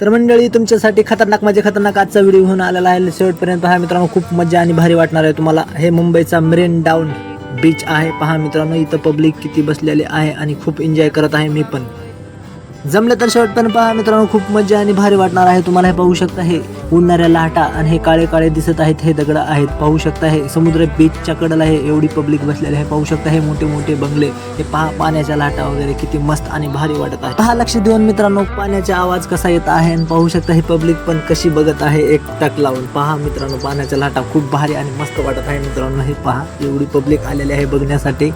तर मंडळी तुमच्यासाठी खतरनाक म्हणजे खतरनाक आजचा व्हिडिओ घेऊन आलेला आहे. शेवटपर्यंत पहा मित्रांनो खूप मजा आणि भारी वाटणार आहे तुम्हाला. हे मुंबईचा मरीन डाऊन बीच आहे. पहा मित्रांनो इथं पब्लिक किती बसलेले आहे आणि खूप एन्जॉय करत आहे मी पण. जमलं तर शेवटपर्यंत पहा मित्रांनो खूप मजा आणि भारी वाटणार आहे. तुम्हाला हे पाहू शकता हे उडणाऱ्या लाटा आणि हे काळे काळे दिसत आहेत हे दगड आहेत. पाहू शकता हे समुद्र बीचच्या कडेला हे एवढी पब्लिक बसलेली आहे. पाहू शकता हे मोठे मोठे बंगले. हे पहा पाण्याच्या लाटा वगैरे किती मस्त आणि भारी वाटत आहे पहा लक्ष देऊन मित्रांनो पाण्याचा आवाज कसा येत आहे आणि पाहू शकता हे पब्लिक पण कशी बघत आहे. एक टक लावून पहा मित्रांनो पाण्याच्या लाटा खूप भारी आणि मस्त वाटत आहे मित्रांनो. हे पहा एवढी पब्लिक आलेली आहे बघण्यासाठी.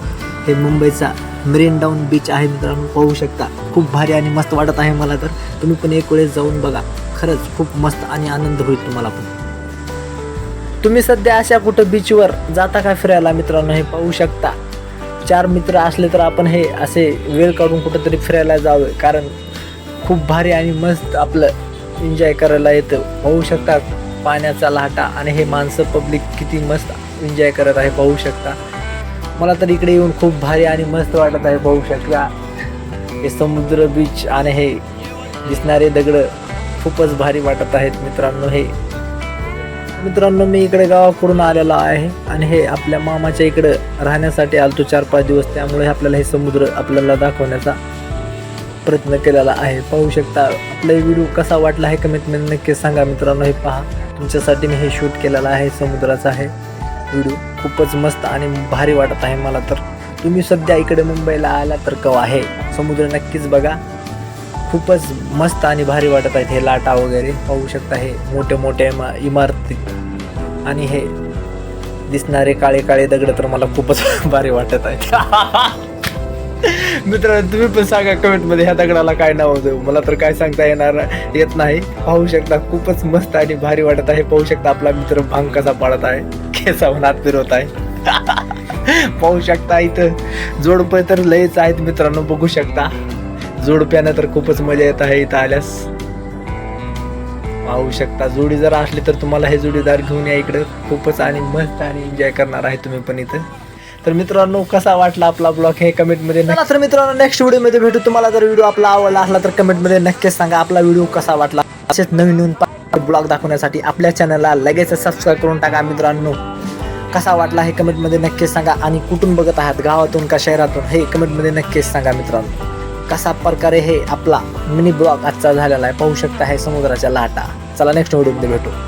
हे मुंबईचा मरीन डाऊन बीच आहे मित्रांनो पाहू शकता. खूप भारी आणि मस्त वाटत आहे मला तर. तुम्ही पण एक वेळेस जाऊन बघा. खरंच खूप मस्त आणि आनंद होईल तुम्हाला पण. तुम्ही सध्या अशा कुठं बीचवर जाता का फिरायला मित्रांनो हे पाहू शकता. चार मित्र असले तर आपण हे असे वेळ काढून कुठंतरी फिरायला जावं. कारण खूप भारी आणि मस्त आपलं एन्जॉय करायला येतं. पाहू शकता पाण्याचा लाटा आणि हे माणसं पब्लिक किती मस्त एन्जॉय करत आहे पाहू शकता. मला तर इकडे येऊन खूप भारी आणि मस्त वाटत आहे पाहू शकता. हे समुद्र बीच आणि हे दिसणारे दगड खूपच भारी वाटत आहेत मित्रांनो हे. मित्रांनो मी इकडे गावाकडून आलेलो आहे आणि हे आपल्या मामाच्या इकडं राहण्यासाठी आलतो चार पाच दिवस. त्यामुळे आपल्याला हे समुद्र आपल्याला दाखवण्याचा प्रयत्न केलेला आहे. पाहू शकता आपला व्हिडिओ कसा वाटला आहे कमीत कमी नक्की सांगा मित्रांनो. हे पहा. तुमच्यासाठी मी हे शूट केलेलं आहे समुद्राचा आहे. व्हिडिओ. खूपच मस्त आणि भारी वाटत आहे मला तर. तुम्ही सध्या इकडे मुंबईला आला तर कवा आहे? समुद्र नक्कीच बघा. खूपच मस्त आणि भारी वाटत आहेत हे लाटा वगैरे. पाहू शकता हे मोठे मोठे इमा इमारती. आणि हे दिसणारे काळे काळे दगड तर मला खूपच भारी वाटत आहेत. मित्रांनो तुम्ही पण सांगा कमेंटमध्ये ह्या दगडाला काय नाव होतं? मला तर काय सांगता येणार येत नाही. पाहू शकता खूपच मस्त आणि भारी वाटत आहे. पाहू शकता आपला मित्र भांग कसा पाडत आहे. केसावर हात फिरवत आहे. पाहू शकता इथं. जोडपे तर लयच आहेत मित्रांनो बघू शकता. जोडप्यानं तर खूपच मजा येत आहे इथं आल्यास. पाहू शकता जोडी जर असली तर तुम्हाला हे जोडीदार घेऊन या इकडं. खूपच आणि मस्त आणि एन्जॉय करणार आहे तुम्ही पण इथं. तर मित्रांनो कसा वाटला आपला ब्लॉग हे कमेंटमध्ये चला तर मित्रांनो नेक्स्ट व्हिडिओमध्ये भेटू. तुम्हाला जर व्हिडिओ आपला आवडला असला तर कमेंटमध्ये नक्कीच सांगा आपला व्हिडिओ कसा वाटला. असेच नवीन नवीन ब्लॉग दाखवण्यासाठी आपल्या चॅनलला लगेच सबस्क्राईब करून टाका मित्रांनो. कसा वाटला हे कमेंटमध्ये नक्कीच सांगा. आणि कुठून बघत आहात? गावातून का शहरातून? हे कमेंटमध्ये नक्कीच सांगा मित्रांनो. कसा प्रकारे हे आपला मिनी ब्लॉग आजचा झालेला आहे? पाहू शकता हे समुद्राच्या लाटा. चला नेक्स्ट व्हिडिओमध्ये भेटू.